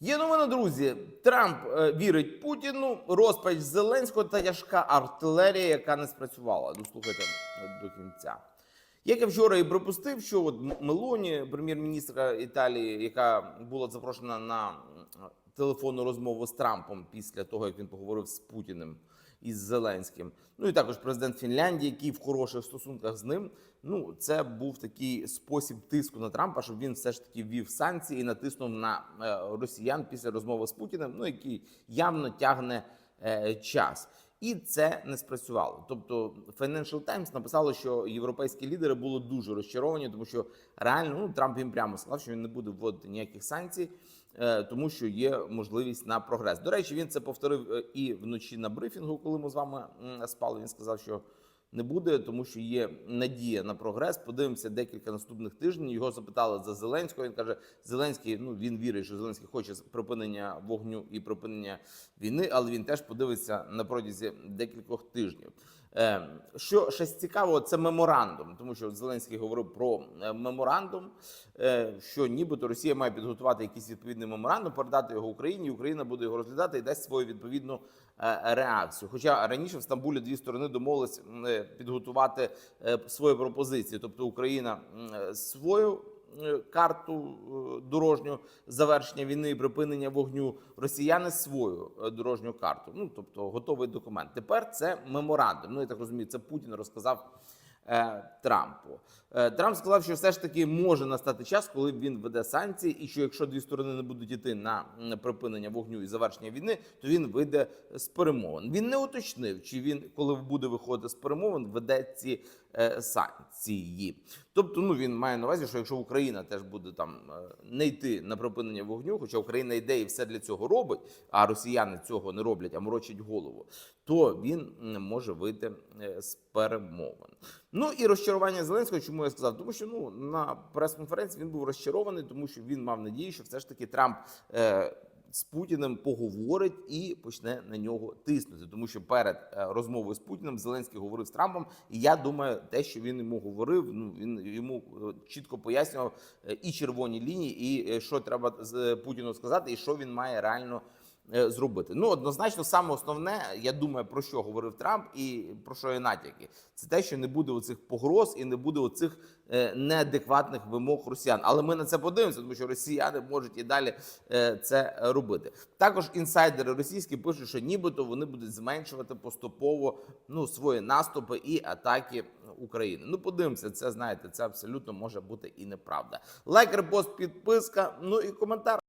Є новина, друзі. Трамп е, вірить Путіну, розпач Зеленського та тяжка артилерія, яка не спрацювала. Дослухайте е, до кінця. Як я вчора і припустив, що от Мелоні, прем'єр-міністра Італії, яка була запрошена на телефонну розмову з Трампом після того, як він поговорив з Путіним і з Зеленським. Ну і також президент Фінляндії, який в хороших стосунках з ним. Ну, це був такий спосіб тиску на Трампа, щоб він все ж таки ввів санкції і натиснув на е, росіян після розмови з Путіним, ну який явно тягне е, час. І це не спрацювало. Тобто Financial Times написало, що європейські лідери були дуже розчаровані, тому що реально ну, Трамп їм прямо сказав, що він не буде вводити ніяких санкцій, е, тому що є можливість на прогрес. До речі, він це повторив е, і вночі на брифінгу, коли ми з вами спали. Він сказав, що не буде, тому що є надія на прогрес. Подивимося декілька наступних тижнів. Його запитали за Зеленського. Він каже: Зеленський, ну він вірить, що Зеленський хоче припинення вогню і припинення війни, але він теж подивиться на протязі декількох тижнів. Е, Що ще цікаво, це меморандум, тому що Зеленський говорив про е, меморандум, е, що нібито Росія має підготувати якийсь відповідний меморандум, передати його Україні. Україна буде його розглядати і дасть свою відповідну е, реакцію. Хоча раніше в Стамбулі дві сторони домовились підготувати свої пропозиції, тобто Україна свою карту дорожнього дорожню завершення війни і припинення вогню, росіяни свою е, дорожню карту. Ну тобто готовий документ. Тепер це меморандум. Ну я так розумію, це Путін розказав. Е, Трампу Е, Трамп сказав, що все ж таки може настати час, коли він веде санкції, і що якщо дві сторони не будуть йти на припинення вогню і завершення війни, то він вийде з перемовин. Він не уточнив, чи він, коли буде виходити з перемовин, веде ці е, санкції. Тобто, ну він має на увазі, що якщо Україна теж буде там не йти на припинення вогню, хоча Україна йде і все для цього робить, а росіяни цього не роблять, а морочать голову, то він м, може вийти е, з перемовин. Ну і розчарування Зеленського, чому я сказав? Тому що ну на прес-конференції він був розчарований, тому що він мав надію, що все ж таки Трамп. Е, з Путіним поговорить і почне на нього тиснути, тому що перед е, розмовою з Путіним Зеленський говорив з Трампом, і я думаю, те, що він йому говорив, ну він йому е, чітко пояснював і червоні лінії, і що треба з Путіну сказати, і що він має реально зробити. Ну однозначно, саме основне, я думаю, про що говорив Трамп і про що є натяки, це те, що не буде оцих погроз і не буде оцих е, неадекватних вимог росіян. Але ми на це подивимося, тому що росіяни можуть і далі е, це робити. Також інсайдери російські пишуть, що нібито вони будуть зменшувати поступово ну свої наступи і атаки України. Ну подивимося, це знаєте, це абсолютно може бути і неправда. Лайк, репост, підписка, ну і коментар.